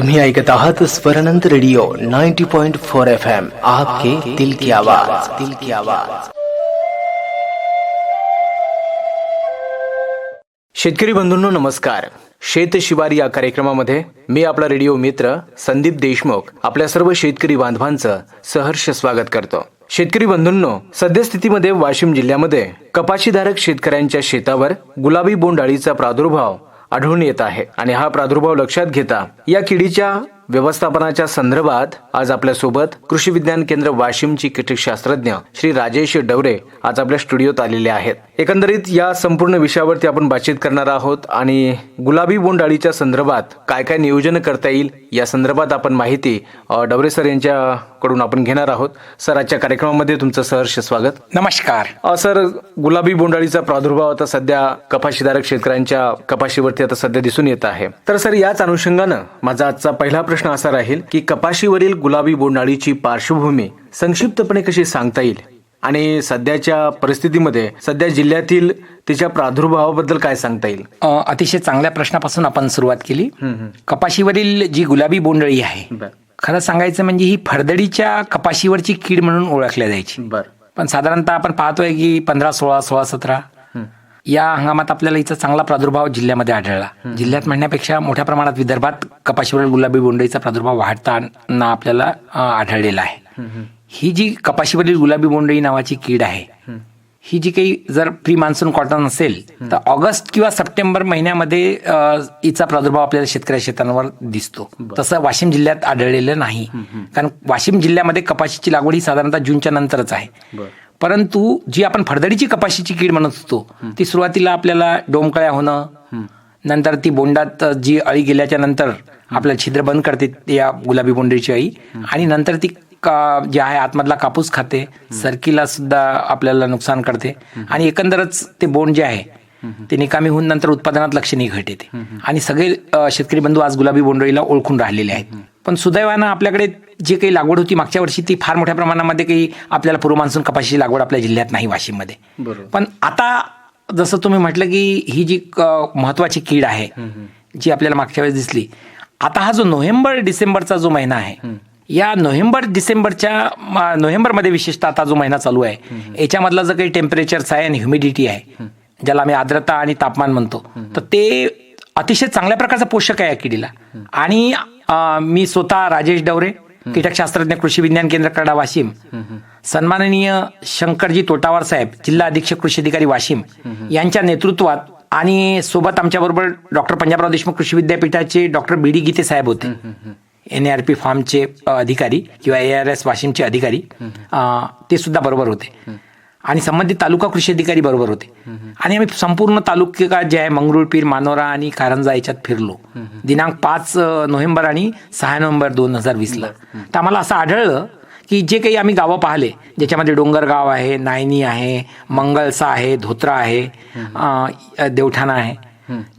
तुम्ही ऐकत आहात Swaranand radio ninety point four F M आपके दिल की आवाज. दिल की आवाज. शेतकरी बंधूंनो नमस्कार. शेत शिवारी या कार्यक्रमामध्ये मी आपला रेडिओ मित्र संदीप देशमुख आपल्या सर्व शेतकरी बांधवांचं सहर्ष स्वागत करतो. शेतकरी बंधूंनो सद्यस्थितीमध्ये वाशिम जिल्ह्यामध्ये कपाशीधारक शेतकऱ्यांच्या शेतावर गुलाबी बोंडाळीचा प्रादुर्भाव आढळून येत आहे. आणि हा प्रादुर्भाव लक्षात घेता या किडीच्या व्यवस्थापनाच्या संदर्भात आज आपल्यासोबत कृषी विज्ञान केंद्र वाशिमची कीटकशास्त्रज्ञ श्री राजेश डवरे आज आपल्या स्टुडिओत आलेले आहेत. एकंदरीत या संपूर्ण विषयावरती आपण बातचीत करणार आहोत आणि गुलाबी बोंडाळीच्या संदर्भात काय काय नियोजन करता येईल या संदर्भात आपण माहिती डवरे सर यांच्याकडून आपण घेणार आहोत. सर आजच्या कार्यक्रमामध्ये तुमचं सहर्ष स्वागत. नमस्कार. सर गुलाबी बोंडाळीचा प्रादुर्भाव आता सध्या कपाशीधारक शेतकऱ्यांच्या कपाशीवरती आता सध्या दिसून येत आहे. तर सर याच अनुषंगानं माझा आजचा पहिला प्रश्न असा राहील की कपाशीवरील गुलाबी बोंडाळीची पार्श्वभूमी संक्षिप्तपणे कशी सांगता येईल? आणि सध्याच्या परिस्थितीमध्ये सध्या जिल्ह्यातील तिच्या प्रादुर्भावाबद्दल काय सांगता येईल? अतिशय चांगल्या प्रश्नापासून आपण सुरुवात केली. कपाशीवरील जी गुलाबी बोंडळी आहे खरं सांगायचं म्हणजे ही फरदडीच्या कपाशीवरची कीड म्हणून ओळखल्या जायची. बर. पण साधारणतः आपण पाहतोय की पंधरा सोळा सोळा सतरा या हंगामात आपल्याला हिचा चांगला प्रादुर्भाव जिल्ह्यामध्ये आढळला. जिल्ह्यात म्हणण्यापेक्षा मोठ्या प्रमाणात विदर्भात कपाशीवरील गुलाबी बोंडळीचा प्रादुर्भाव वाढताना आपल्याला आढळलेला आहे. ही जी कपाशीवरील गुलाबी बोंडळी नावाची कीड आहे ही जी काही जर प्री मान्सून कॉटन असेल तर ऑगस्ट किंवा सप्टेंबर महिन्यामध्ये हिचा प्रादुर्भाव आपल्याला शेतकऱ्या शेतांवर दिसतो. तसं वाशिम जिल्ह्यात आढळलेलं नाही. कारण वाशिम जिल्ह्यामध्ये कपाशीची लागवड ही साधारणतः जूनच्या नंतरच आहे. परंतु जी आपण फडदडीची कपाशीची कीड म्हणत असतो ती सुरुवातीला आपल्याला डोमकळ्या होणं नंतर ती बोंडात जी अळी गेल्याच्यानंतर आपल्याला छिद्र बंद करते या गुलाबी बोंडीची अळी. आणि नंतर ती का जे आहे आतमधला कापूस खाते सरकीला सुद्धा आपल्याला नुकसान करते. आणि एकंदरच ते बोंड जे आहे ते निकामी होऊन नंतर उत्पादनात लक्षणीय घट येते. आणि सगळे शेतकरी बंधू आज गुलाबी बोंडळीला ओळखून राहिलेले आहेत. पण सुदैवानं आपल्याकडे जी काही लागवड होती मागच्या वर्षी ती फार मोठ्या प्रमाणामध्ये काही आपल्याला पूर्व मान्सून कपाशीची लागवड आपल्या जिल्ह्यात नाही वाशिममध्ये. पण आता जसं तुम्ही म्हटलं की ही जी महत्वाची कीड आहे जी आपल्याला मागच्या वेळेस दिसली आता हा जो नोव्हेंबर डिसेंबरचा जो महिना आहे या नोव्हेंबर डिसेंबरच्या नोव्हेंबरमध्ये विशेषतः आता जो महिना चालू आहे याच्यामधला जो काही टेम्परेचर आहे आणि ह्युमिडिटी आहे ज्याला आम्ही आर्द्रता आणि तापमान म्हणतो तर ते अतिशय चांगल्या प्रकारचं पोषक आहे या किडीला. आणि मी स्वतः राजेश डवरे कीटकशास्त्रज्ञ कृषी विज्ञान केंद्र कडा वाशिम. सन्माननीय शंकरजी तोटावार साहेब जिल्हा अधीक्षक कृषी अधिकारी वाशिम. यांच्या नेतृत्वात आणि सोबत आमच्याबरोबर डॉक्टर पंजाबराव देशमुख कृषी विद्यापीठाचे डॉक्टर बी डी गीते साहेब होते. एन आर पी फार्मचे अधिकारी किंवा ए आर एस वाशिमचे अधिकारी ते सुद्धा बरोबर होते. आणि संबंधित तालुका कृषी अधिकारी बरोबर होते. आणि आम्ही संपूर्ण तालुका जे आहे मंगरुळपीर मानोरा आणि कारंजा याच्यात फिरलो. दिनांक पाच नोव्हेंबर आणि सहा नोव्हेंबर दोन हजार वीसला. तर आम्हाला असं आढळलं की जे काही आम्ही गावं पाहिले ज्याच्यामध्ये डोंगरगाव आहे नायनी आहे मंगलसा आहे धोत्रा आहे देवठाणा आहे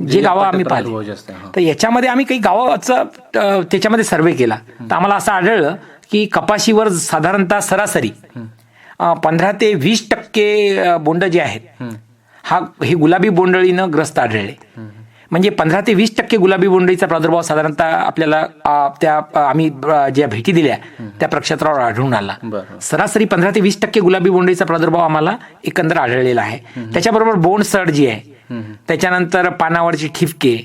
जे गावं आम्ही पाहिले. तर याच्यामध्ये आम्ही काही गावाचा त्याच्यामध्ये सर्वे केला. तर आम्हाला असं आढळलं की कपाशीवर साधारणतः सरासरी पंधरा ते वीस टक्के बोंड जे आहेत हा हे गुलाबी बोंडळीनं ग्रस्त आढळले. म्हणजे पंधरा ते वीस टक्के गुलाबी बोंडळीचा प्रादुर्भाव साधारणतः आपल्याला त्या आम्ही ज्या भेटी दिल्या त्या प्रक्षेत्रावर आढळून आला. सरासरी पंधरा ते वीस टक्के गुलाबी बोंडळीचा प्रादुर्भाव आम्हाला एकंदर आढळलेला आहे. त्याच्याबरोबर बोंड सड जी आहे त्याच्यानंतर पानावरचे ठिपके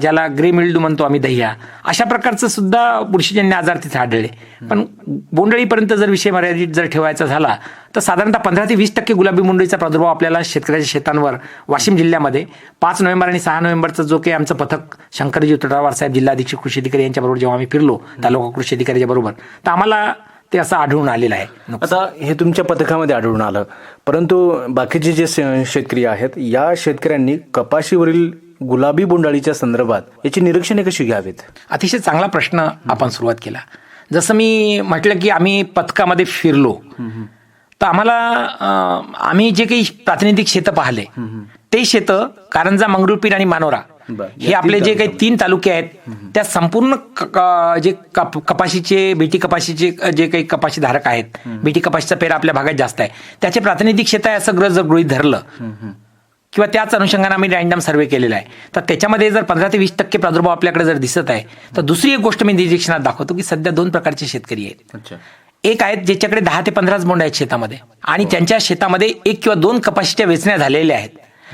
ज्याला ग्रे मिल्डू म्हणतो आम्ही दह्या. अशा प्रकारचं सुद्धा बुरशीजन्य आजार तिथे आढळले. पण बोंडळीपर्यंत जर विषय मर्यादित जर ठेवायचा झाला तर साधारणतः पंधरा ते वीस टक्के गुलाबी बोंडळीचा प्रादुर्भाव आपल्याला शेतकऱ्याच्या शेतांवर वाशिम जिल्ह्यामध्ये. पाच नोव्हेंबर आणि सहा नोव्हेंबरचं जो काही आमचं पथक शंकरजी तोटावार साहेब जिल्हा अधीक्षक कृषी अधिकारी यांच्याबरोबर जेव्हा आम्ही फिरलो तालुका कृषी अधिकाऱ्याच्या बरोबर तर आम्हाला ते असं आढळून आलेलं आहे. आता हे तुमच्या पथकामध्ये आढळून आलं. परंतु बाकीचे जे शेतकरी आहेत या शेतकऱ्यांनी कपाशीवरील गुलाबी बोंडाळीच्या संदर्भात याची निरीक्षणे कशी घ्यावीत? अतिशय चांगला प्रश्न आपण सुरुवात केला. जसं मी म्हटलं की आम्ही पथकामध्ये फिरलो. तर आम्हाला आम्ही जे काही प्रातिनिधिक शेतं पाहिले ते शेतं कारंजा मंगरुळपीर आणि मानोरा. हे आपले जे काही तीन तालुके आहेत त्या संपूर्ण जे कप- कपाशीचे बेटी कपाशीचे जे काही कपाशी धारक आहेत बेटी कपाशीचा पेरा आपल्या भागात जास्त आहे. त्याचे प्रातिनिधिक शेत आहे असं ग्रज गृहीत धरलं किंवा त्याच अनुषंगाने आम्ही रँडम सर्वे केलेला आहे. तर त्याच्यामध्ये जर पंधरा ते वीस टक्के प्रादुर्भाव आपल्याकडे जर दिसत आहे तर दुसरी एक गोष्ट मी निरीक्षणात दाखवतो की सध्या दोन प्रकारचे शेतकरी आहेत. एक आहेत ज्याच्याकडे दहा ते पंधराच बोंड आहेत शेतामध्ये आणि त्यांच्या शेतामध्ये एक किंवा दोन कपाशीच्या वेचण्या झालेल्या आहेत.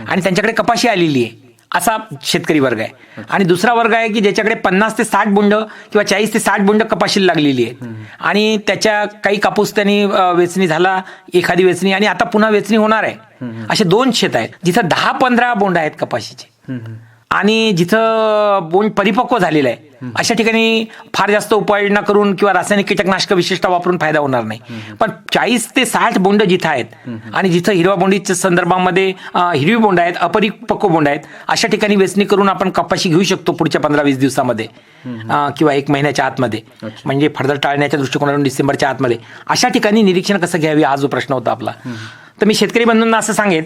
आणि त्यांच्याकडे कपाशी आलेली आहे. असा शेतकरी वर्ग आहे. आणि दुसरा वर्ग आहे की ज्याच्याकडे पन्नास ते साठ बोंड किंवा चाळीस ते साठ बोंड कपाशीला लागलेली आहेत. आणि त्याच्या काही कापूस त्यांनी वेचणी झाला एखादी वेचणी आणि आता पुन्हा वेचणी होणार आहे. असे दोन शेत आहेत जिथं दहा पंधरा बोंड आहेत कपाशीचे. आणि जिथं बोंड परिपक्व झालेलं आहे अशा ठिकाणी फार जास्त उपाययोजना करून किंवा रासायनिक कीटकनाशक विशेषतः वापरून फायदा होणार नाही. पण चाळीस ते साठ बोंड जिथं आहेत आणि जिथं हिरवा बोंडीच्या संदर्भामध्ये हिरवी बोंड आहेत अपरिपक्व बोंड आहेत अशा ठिकाणी वेचणी करून आपण कपाशी घेऊ शकतो पुढच्या पंधरा वीस दिवसामध्ये किंवा एक महिन्याच्या आतमध्ये म्हणजे फडदर टाळण्याच्या दृष्टिकोनातून डिसेंबरच्या आतमध्ये. अशा ठिकाणी निरीक्षण कसं घ्यावी हा जो प्रश्न होता आपला. तर मी शेतकरी बंधूंना असं सांगेन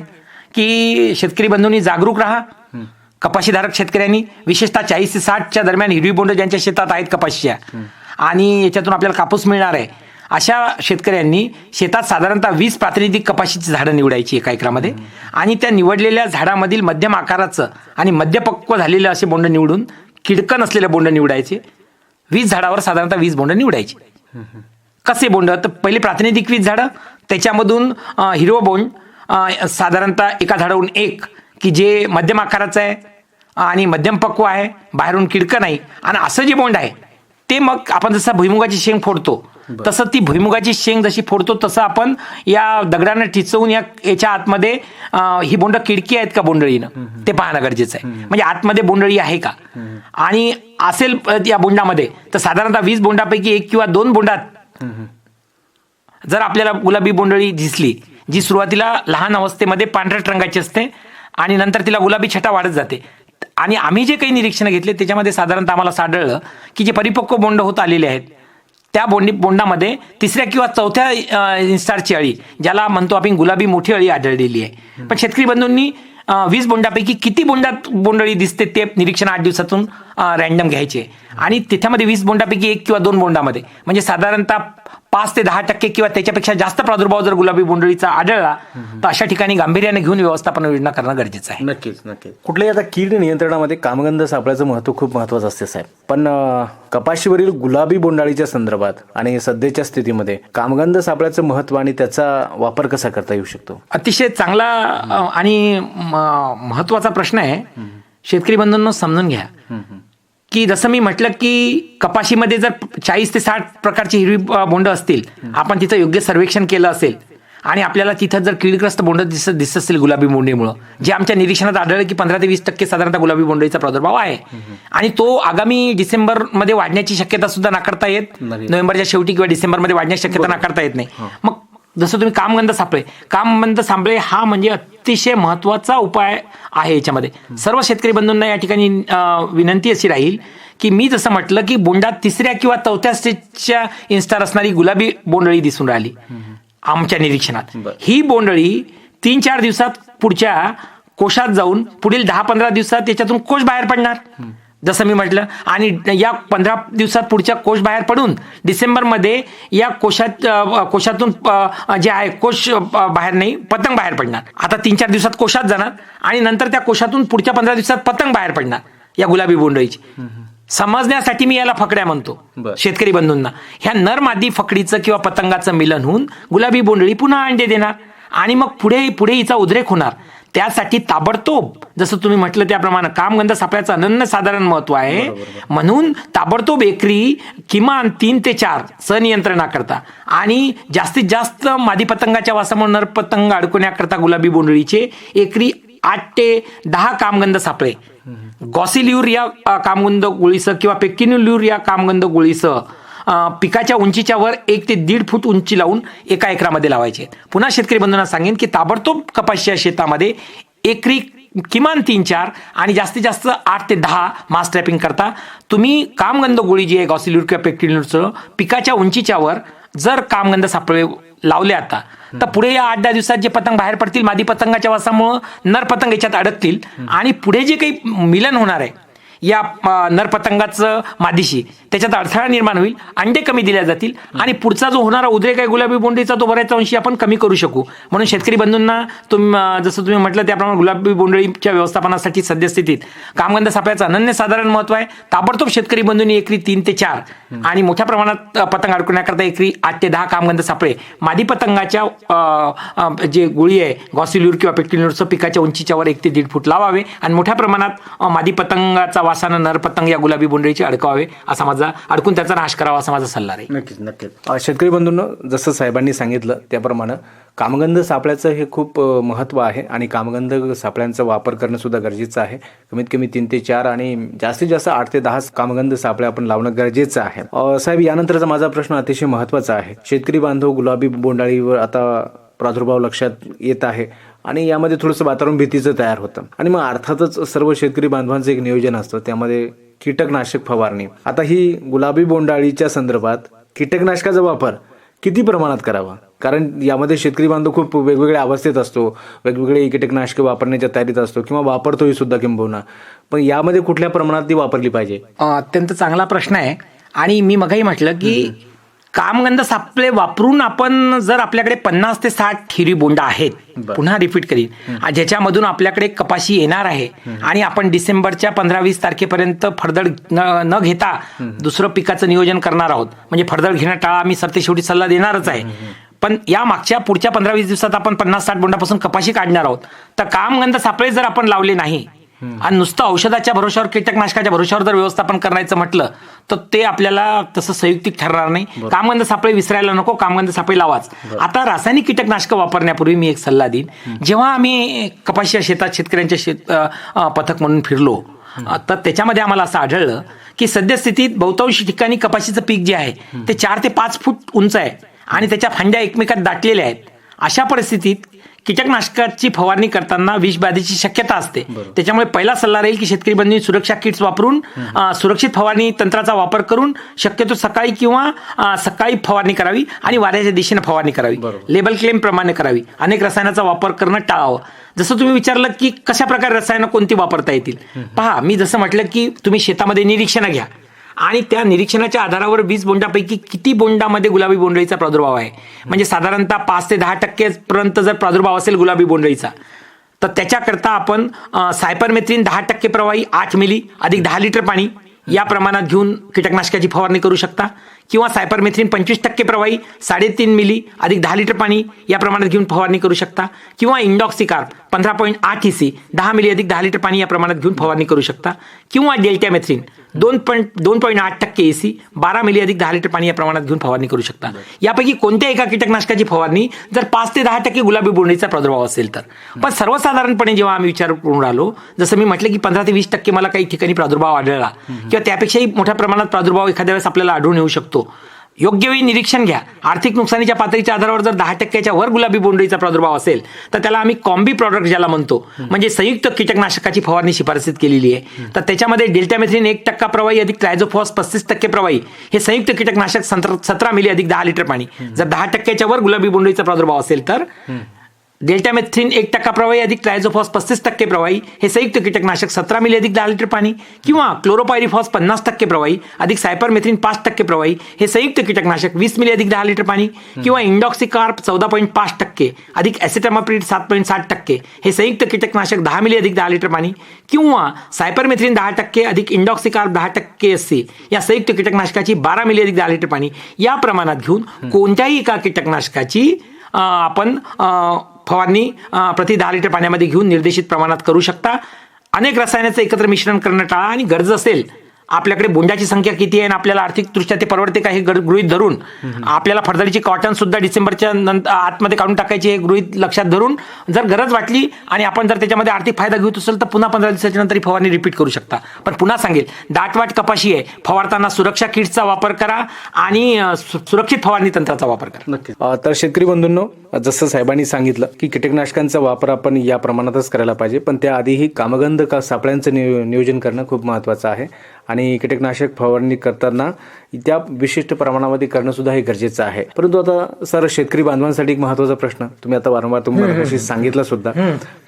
की शेतकरी बंधूंनी जागरूक राहा. कपाशीधारक शेतकऱ्यांनी विशेषतः चाळीस ते साठच्या दरम्यान हिरवी बोंड ज्यांच्या शेतात आहेत कपाशीच्या. आणि याच्यातून आपल्याला कापूस मिळणार आहे. अशा शेतकऱ्यांनी शेतात साधारणतः वीस प्रातिनिधिक कपाशीची झाडं निवडायची एका एकरामध्ये. आणि त्या निवडलेल्या झाडामधील मध्यम आकाराचं आणि मध्यपक्व झालेलं असे बोंड निवडून किडकन असलेले बोंड निवडायचे. वीस झाडावर साधारणतः वीस बोंड निवडायचे. कसे बोंड? तर पहिले प्रातिनिधिक वीस झाडं त्याच्यामधून हिरवं बोंड साधारणतः एका झाडावरून एक की जे मध्यम आकाराचं आहे आणि मध्यम पक्व आहे बाहेरून किडकं नाही. आणि असं जे बोंड आहे ते मग आपण जसं भुईमुगाची शेंग फोडतो तसं ती भुईमुगाची शेंग जशी फोडतो तसं आपण या दगडानं टिचवून या याच्या आतमध्ये ही बोंड किडकी आहेत का बोंडळीनं ते पाहणं गरजेचं आहे. म्हणजे आतमध्ये बोंडळी आहे का? आणि असेल या बोंडामध्ये तर साधारणतः वीस बोंडापैकी एक किंवा दोन बोंडात जर आपल्याला गुलाबी बोंडळी दिसली जी सुरुवातीला लहान अवस्थेमध्ये पांढऱ्या रंगाची असते आणि नंतर तिला गुलाबी छटा वाढत जाते आणि आम्ही जे काही निरीक्षणं घेतले त्याच्यामध्ये साधारणतः आम्हाला साढळलं की जे परिपक्व बोंड होत आलेले आहेत त्या बोंडी बोंडामध्ये तिसऱ्या किंवा चौथ्या इन्स्टारची अळी ज्याला म्हणतो आपण गुलाबी मोठी अळी आढळलेली आहे. पण शेतकरी बंधूंनी वीस बोंडापैकी किती बोंडात बोंडळी दिसते ते निरीक्षण आठ दिवसातून रॅन्डम घ्यायचे. आणि त्याच्यामध्ये वीस बोंडापैकी एक किंवा दोन बोंडामध्ये म्हणजे साधारणतः पाच ते दहा टक्के किंवा त्याच्यापेक्षा जास्त प्रादुर्भाव जर गुलाबी बोंडळीचा आढळला तर अशा ठिकाणी गांभीर्याने घेऊन व्यवस्थापन योजना करणं गरजेचं आहे. नक्कीच नक्कीच. कुठल्याही आता कीड नियंत्रणामध्ये कामगंध सापळ्याचं महत्त्व खूप महत्वाचं असते साहेब. पण कपाशीवरील गुलाबी बोंडाळीच्या संदर्भात आणि सध्याच्या स्थितीमध्ये कामगंध सापळ्याचं महत्त्व आणि त्याचा वापर कसा करता येऊ शकतो? अतिशय चांगला आणि म- महत्त्वाचा प्रश्न आहे. शेतकरी बंधूंनो समजून घ्या. की जसं मी म्हटलं की कपाशीमध्ये जर चाळीस ते साठ प्रकारची हिरवी बोंड असतील आपण तिथं योग्य सर्वेक्षण केलं असेल आणि आपल्याला तिथं जर किडग्रस्त बोंड दिसत दिसत असेल गुलाबी बोंडीमुळं जे आमच्या निरीक्षणात आढळलं की पंधरा ते वीस टक्के साधारणतः गुलाबी बोंडीचा प्रादुर्भाव आहे. आणि तो आगामी डिसेंबरमध्ये वाढण्याची शक्यता सुद्धा नाकारता येत. नोव्हेंबरच्या शेवटी किंवा डिसेंबरमध्ये वाढण्याची शक्यता नाकारता येत नाही. मग जसं तुम्ही कामगंध सापळे. कामगंध सापळे हा म्हणजे अतिशय महत्त्वाचा उपाय आहे याच्यामध्ये. सर्व शेतकरी बंधूंना या ठिकाणी विनंती अशी राहील की मी जसं म्हटलं की बोंडात तिसऱ्या किंवा चौथ्या स्टेजच्या इन्स्टार असणारी गुलाबी बोंडळी दिसून राहिली. आमच्या निरीक्षणात. ही बोंडळी तीन चार दिवसात पुढच्या कोशात जाऊन पुढील दहा पंधरा दिवसात त्याच्यातून कोश बाहेर पडणार. जसं मी म्हटलं आणि या पंधरा दिवसात पुढच्या कोश बाहेर पडून डिसेंबरमध्ये या कोशात कोशातून जे आहे कोश बाहेर नाही पतंग बाहेर पडणार. आता तीन चार दिवसात कोशात जाणार आणि नंतर त्या कोशातून पुढच्या पंधरा दिवसात पतंग बाहेर पडणार या गुलाबी बोंडळीची. समजण्यासाठी मी याला फकड्या म्हणतो. शेतकरी बंधूंना. ह्या नर मादी फकडीचं किंवा पतंगाचं मिलन होऊन गुलाबी बोंडळी पुन्हा अंडे देणार आणि मग पुढे पुढे हिचा उद्रेक होणार. त्यासाठी ताबडतोब जसं तुम्ही म्हटलं त्याप्रमाणे कामगंध सापळ्याचं अनन्य साधारण महत्त्व आहे. म्हणून ताबडतोब एकरी किमान तीन ते चार सनियंत्रणाकरता आणि जास्तीत जास्त मादी पतंगाच्या वासामुळे नर पतंग अडकवण्याकरता गुलाबी बोंडळीचे एकरी आठ ते दहा कामगंध सापळे. गॉसिल्यूर या कामगंध गोळीसह किंवा पेक्किन्युल्यूर या कामगंध गोळीसह पिकाच्या उंचीच्या वर एक ते दीड फूट उंची लावून एका एकरामध्ये लावायचे. पुन्हा शेतकरी बंधूंना सांगेन की ताबडतोब कपाशीच्या शेतामध्ये एकरी किमान तीन चार आणि जास्तीत जास्त आठ ते दहा मास ट्रॅपिंग करता. तुम्ही कामगंध गोळी जी आहे गॉसिल्यूर किंवा पेक्टिन्यूरचं पिकाच्या उंचीच्या वर जर कामगंध सापळे लावले आता तर पुढे या आठ दहा दिवसात जे पतंग बाहेर पडतील मादी पतंगाच्या वासामुळं नर पतंग याच्यात अडकतील. आणि पुढे जे काही मिलन होणार आहे या नरपतंगाचं मादीशी. त्याच्यात अडथळा निर्माण होईल अंडे कमी दिल्या जातील आणि पुढचा जो होणारा उद्रेक आहे गुलाबी बोंडळीचा तो बऱ्याच अंशी आपण कमी करू शकू. म्हणून शेतकरी बंधूंना तुम जसं तुम्ही म्हटलं त्याप्रमाणे गुलाबी बोंडळीच्या व्यवस्थापनासाठी सद्यस्थितीत कामगंध सापळ्याचं अनन्यसाधारण महत्त्व आहे. ताबडतोब शेतकरी बंधूंनी एकरी तीन ते चार आणि मोठ्या प्रमाणात पतंग अडकवण्याकरता एकरी आठ ते दहा कामगंध सापळे. मादी पतंगाच्या जे गोळी आहे गॉसिल्यूर किंवा पेक्टिल्यूरचं पिकाच्या उंचीच्या वर एक ते दीड फूट लावावे आणि मोठ्या प्रमाणात मादी पतंगाचा वासानं नरपतंग या गुलाबी बोंडळीची अडकावे असा माझा अडकून त्याचा नाश करावा असा माझा सल्ला राहील नक्कीच नक्कीच. शेतकरी बंधूंनो जसं साहेबांनी सांगितलं त्याप्रमाणे कामगंध सापळ्याचं हे खूप महत्त्व आहे आणि कामगंध सापळ्यांचा वापर करणं सुद्धा गरजेचं आहे. कमीत कमी तीन ते चार आणि जास्तीत जास्त आठ ते दहा कामगंध सापळ्या आपण लावणं गरजेचं आहे. साहेब यानंतरचा माझा प्रश्न अतिशय महत्त्वाचा आहे. शेतकरी बांधव गुलाबी बोंडाळीवर आता प्रादुर्भाव लक्षात येत आहे. आणि यामध्ये थोडंसं वातावरण भीतीचं तयार होतं. आणि मग अर्थातच सर्व शेतकरी बांधवांचं एक नियोजन असतं. त्यामध्ये कीटकनाशक फवारणी. आता ही गुलाबी बोंडाळीच्या संदर्भात कीटकनाशकाचा वापर किती प्रमाणात करावा? कारण यामध्ये शेतकरी बांधव खूप वेगवेगळ्या अवस्थेत असतो. वेगवेगळे कीटकनाशके वापरण्याच्या तयारीत असतो किंवा वापरतोही सुद्धा किंबहुना. पण यामध्ये कुठल्या प्रमाणात ती वापरली पाहिजे? अत्यंत चांगला प्रश्न आहे. आणि मी मगाही म्हटलं की कामगंध सापळे वापरून आपण जर आपल्याकडे पन्नास ते साठ हिरी बोंडा आहेत पुन्हा रिपीट करीन. ज्याच्यामधून आपल्याकडे कपाशी येणार आहे आणि आपण डिसेंबरच्या पंधरा वीस तारखेपर्यंत फडदड न घेता दुसरं पिकाचं नियोजन करणार आहोत. म्हणजे फडदड घेणं टाळा मी सरते शेवटी सल्ला देणारच आहे. पण या मागच्या पुढच्या पंधरा वीस दिवसात आपण पन्नास साठ बोंडापासून कपाशी काढणार आहोत. तर कामगंध सापळे जर आपण लावले नाही आणि नुसतं औषधाच्या भरोशावर कीटकनाशकाच्या भरोशावर जर व्यवस्थापन करायचं म्हटलं तर ते आपल्याला तसं संयुक्तिक ठरणार नाही. कामगंध सापळे विसरायला नको कामगंध सापळे लावाच. आता रासायनिक कीटकनाशकं वापरण्यापूर्वी मी एक सल्ला देईन. जेव्हा आम्ही कपाशीच्या शेतात शेतकऱ्यांच्या शेत पथक म्हणून फिरलो तर त्याच्यामध्ये आम्हाला असं आढळलं की सद्यस्थितीत बहुतांश ठिकाणी कपाशीचं पीक जे आहे ते चार ते पाच फूट उंच आहे आणि त्याच्या फांद्या एकमेकात दाटलेल्या आहेत. अशा परिस्थितीत कीटकनाशकाची फवारणी करताना विषबाधेची शक्यता असते. त्याच्यामुळे पहिला सल्ला राहील की शेतकरी बंधूंनी सुरक्षा किट्स वापरून सुरक्षित फवारणी तंत्राचा वापर करून शक्यतो सकाळी किंवा सकाळी फवारणी करावी आणि वाऱ्याच्या दिशेने फवारणी करावी. लेबल क्लेम प्रमाणे करावी. अनेक रसायनाचा वापर करणं टाळावं. जसं तुम्ही विचारलं की कशा प्रकारे रसायनं कोणती वापरता येतील? पहा मी जसं म्हटलं की तुम्ही शेतामध्ये निरीक्षणं घ्या. आणि त्या निरीक्षणाच्या आधारावर वीस बोंडापैकी किती बोंडामध्ये गुलाबी बोंडळीचा प्रादुर्भाव आहे? म्हणजे साधारणतः पाच ते दहा टक्केपर्यंत जर प्रादुर्भाव असेल गुलाबी बोंडळीचा तर त्याच्याकरता आपण सायपरमेथ्रिन दहा टक्के प्रवाही आठ मिली अधिक दहा लिटर पाणी या प्रमाणात घेऊन कीटकनाशकाची फवारणी करू शकता. किंवा सायपरमेथ्रिन पंचवीस टक्के प्रवाही साडेतीन मिली अधिक दहा लिटर पाणी या प्रमाणात घेऊन फवारणी करू शकता. किंवा इंडॉक्सिकार पंधरा पॉईंट आठ सी दहा मिली अधिक दहा लिटर पाणी या प्रमाणात घेऊन फवारणी करू शकता. किंवा डेल्टामेथ्रिन दोन पॉईंट दोन पॉईंट आठ टक्के एसी बारा मिली अधिक दहा लिटर पाणी या प्रमाणात घेऊन फवारणी करू शकता. यापैकी कोणत्या एका कीटकनाशकाची फवारणी? जर पाच ते दहा टक्के गुलाबी बोंडीचा प्रादुर्भाव असेल तर. पण सर्वसाधारणपणे जेव्हा आम्ही विचार करून राहिलो जसं मी म्हटलं की पंधरा ते वीस टक्के मला काही ठिकाणी प्रादुर्भाव आढळला किंवा त्यापेक्षाही मोठ्या प्रमाणात प्रादुर्भाव एखाद्या वेळेस आपल्याला आढळून येऊ शकतो. योग्य वेळी निरीक्षण घ्या. आर्थिक नुकसानीच्या पातळीच्या आधारावर जर दहा टक्क्याच्या वर गुलाबी बोंडळीचा प्रादुर्भाव असेल तर त्याला आम्ही कॉम्बी प्रॉडक्ट ज्याला म्हणतो म्हणजे संयुक्त कीटकनाशकाची फवारणी शिफारसीत केलेली आहे. तर त्याच्यामध्ये डेल्टामेथ्रिन एक टक्का प्रवाही अधिक ट्रायझोफॉस पस्तीस टक्के प्रवाही. हे संयुक्त कीटकनाशक सतरा मिली अधिक दहा लिटर पाणी. जर दहा टक्क्याच्या वर गुलाबी बोंडळीचा प्रादुर्भाव असेल तर? डेल्टामेथ्रिन एक टक्का प्रवाही अधिक ट्रायझोफॉस पस्तीस टक्के प्रवाही. हे संयुक्त कीटकनाशक सतरा मिली अधिक दहा लिटर पाणी किंवा क्लोरोपायरिफॉस पन्नास टक्के प्रवाही अधिक सायपरमेथ्रिन पाच टक्के प्रवाही. हे संयुक्त कीटकनाशक वीस मिली अधिक दहा लिटर पाणी किंवा इंडॉक्सिकार्प चौदा पॉईंट पाच टक्के अधिक ॲसिटामाप्रिड सात पॉईंट साठ टक्के. हे संयुक्त कीटकनाशक दहा मिली अधिक दहा लिटर पाणी किंवा सायपरमेथ्रिन दहा टक्के अधिक इंडॉक्सिकार्प दहा टक्के एस या संयुक्त कीटकनाशकाची बारा मिली अधिक दहा लिटर पाणी या प्रमाणात घेऊन कोणत्याही एका कीटकनाशकाची आपण फवारणी प्रति दहा लिटर पाण्यामध्ये घेऊन निर्देशित प्रमाणात करू शकता. अनेक रसायनाचं एकत्र मिश्रण करणं टाळा आणि गरज असेल आपल्याकडे बोंडाची संख्या किती आहे आणि आपल्याला आर्थिक दृष्ट्या ते परवडते का हे गृहीत धरून? आपल्याला फडदडीची कॉटन सुद्धा डिसेंबरच्या नंतर आतमध्ये काढून टाकायची हे गृहीत लक्षात धरून. जर गरज वाटली आणि आपण जर त्याच्यामध्ये आर्थिक फायदा घेत असेल तर पुन्हा पंधरा दिवसाच्या नंतर ही फवारणी रिपीट करू शकता. पण पुन्हा सांगेल दाटवाट कपाशी आहे. फवारताना सुरक्षा किट्सचा वापर करा आणि सुरक्षित फवारणी तंत्राचा वापर करा. नक्की तर शेतकरी बंधूंनो जसं साहेबांनी सांगितलं की कीटकनाशकांचा वापर आपण या प्रमाणातच करायला पाहिजे पण त्याआधीही कामगंध का सापळ्यांचं नियो नियोजन करणं खूप महत्त्वाचं आहे. आणि कीटकनाशक फवारणी करताना त्या विशिष्ट प्रमाणामध्ये करणं सुद्धा हे गरजेचं आहे. परंतु आता सर शेतकरी बांधवांसाठी एक महत्त्वाचा प्रश्न तुम्ही आता वारंवार तुम्हाला सांगितलं सुद्धा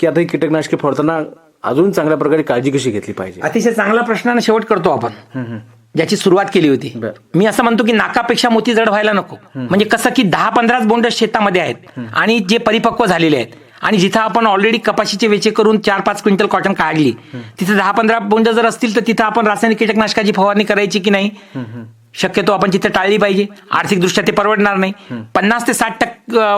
की आता ही कीटकनाशके फवारताना अजून चांगल्या प्रकारे काळजी कशी घेतली पाहिजे? अतिशय चांगला प्रश्नानं शेवट करतो आपण. ज्याची सुरुवात केली होती. मी असं म्हणतो की नाकापेक्षा मोती जड व्हायला नको. म्हणजे कसं की दहा पंधराच बोंड शेतामध्ये आहेत आणि जे परिपक्व झालेले आहेत. आणि जिथं आपण ऑलरेडी कपाशीचे वेचे करून चार पाच क्विंटल कॉटन काढली तिथे दहा पंधरा बोंड जर असतील तर तिथं आपण रासायनिक कीटकनाशकाची फवारणी करायची की नाही? शक्यतो आपण तिथे टाळली पाहिजे. आर्थिकदृष्ट्या ते परवडणार नाही. पन्नास ते साठ टक्के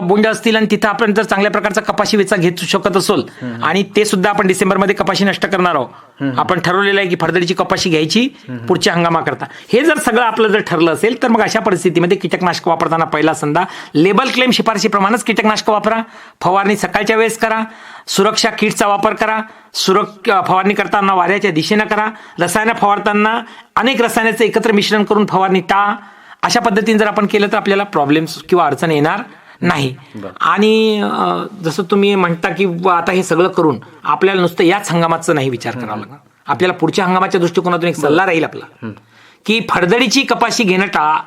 बोंड असतील आणि तिथं आपण जर चांगल्या प्रकारचा कपाशी वेचा घेऊ शकत असेल आणि ते सुद्धा आपण डिसेंबरमध्ये कपाशी नष्ट करणार आहोत. आपण ठरवलेलं आहे की फडदडीची कपाशी घ्यायची पुढच्या हंगामाकरता हे जर सगळं आपलं जर ठरलं असेल तर मग अशा परिस्थितीमध्ये कीटकनाशक वापरताना पहिला संधा लेबल क्लेम शिफारशीप्रमाणेच कीटकनाशक वापरा. फवारणी सकाळच्या वेळेस करा. सुरक्षा किटचा वापर करा सुरक फवारणी करताना वाऱ्याच्या दिशेनं करा रसायनं फवारताना अनेक रसायनाचं एकत्र मिश्रण करून फवारणी टाळा. अशा पद्धतीने जर आपण केलं तर आपल्याला प्रॉब्लेम्स किंवा अडचण येणार नाही. आणि जसं तुम्ही म्हणता की आता हे सगळं करून आपल्याला नुसतं याच हंगामाचं नाही विचार करावा लागणार. आपल्याला पुढच्या हंगामाच्या दृष्टिकोनातून एक सल्ला राहील आपला. की फडदडीची कपाशी घेणं टाळा.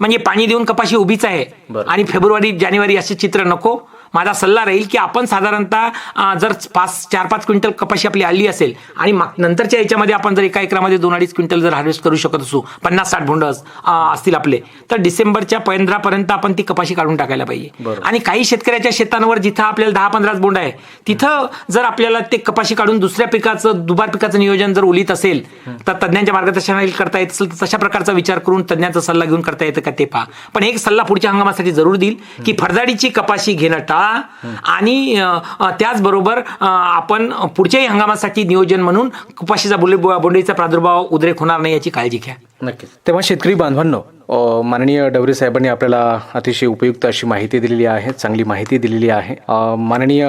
म्हणजे पाणी देऊन कपाशी उभीच आहे. आणि फेब्रुवारी जानेवारी असे चित्र नको. माझा सल्ला राहील की आपण साधारणतः जर पाच चार पाच क्विंटल कपाशी आपली आली असेल आणि नंतरच्या याच्यामध्ये आपण जर एका एकरामध्ये दोन अडीच क्विंटल जर हार्वेस्ट करू शकत असू पन्नास साठ भोंड असतील आपले तर डिसेंबरच्या पंधरापर्यंत आपण ती कपाशी काढून टाकायला पाहिजे. आणि काही शेतकऱ्याच्या शेतांवर जिथं आपल्याला दहा पंधरा बोंड आहे तिथं जर आपल्याला ते कपाशी काढून दुसऱ्या पिकाचं दुबार पिकाचं नियोजन जर उलीत असेल तर तज्ञांच्या मार्गदर्शनाखाली करता येत असेल तर तशा प्रकारचा विचार करून तज्ञांचा सल्ला घेऊन करता येतं का ते पहा पण एक सल्ला पुढच्या हंगामासाठी जरूर देईल की फरदाडीची कपाशी घेणं टाळा आणि त्याचबरोबर आपण पुढच्याही हंगामासाठी नियोजन म्हणून कपाशीचा बोले बोंडीचा प्रादुर्भाव उद्रेक होणार नाही याची काळजी घ्या. नक्कीच. तेव्हा शेतकरी बांधवांनो माननीय डवरे साहेबांनी आपल्याला अतिशय उपयुक्त अशी माहिती दिलेली आहे चांगली माहिती दिलेली आहे. माननीय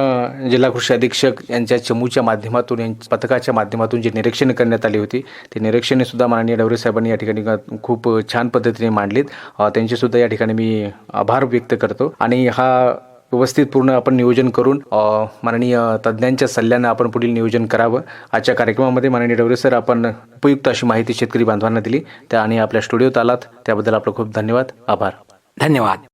जिल्हा कृषी अधीक्षक यांच्या चमूच्या माध्यमातून यांच्या पथकाच्या माध्यमातून जे निरीक्षण करण्यात आली होती ते निरीक्षणे सुद्धा माननीय डवरे साहेबांनी या ठिकाणी खूप छान पद्धतीने मांडलीत. त्यांचेसुद्धा त्यांचे सुद्धा या ठिकाणी मी आभार व्यक्त करतो. आणि हा व्यवस्थित पूर्ण आपण नियोजन करून माननीय तज्ज्ञांच्या सल्ल्यानं आपण पुढील नियोजन करावं. आजच्या कार्यक्रमामध्ये माननीय डवरे सर आपण उपयुक्त अशी माहिती शेतकरी बांधवांना दिली. त्या आणि आपल्या स्टुडिओत आलात. त्याबद्दल आपलं खूप धन्यवाद. आभार. धन्यवाद.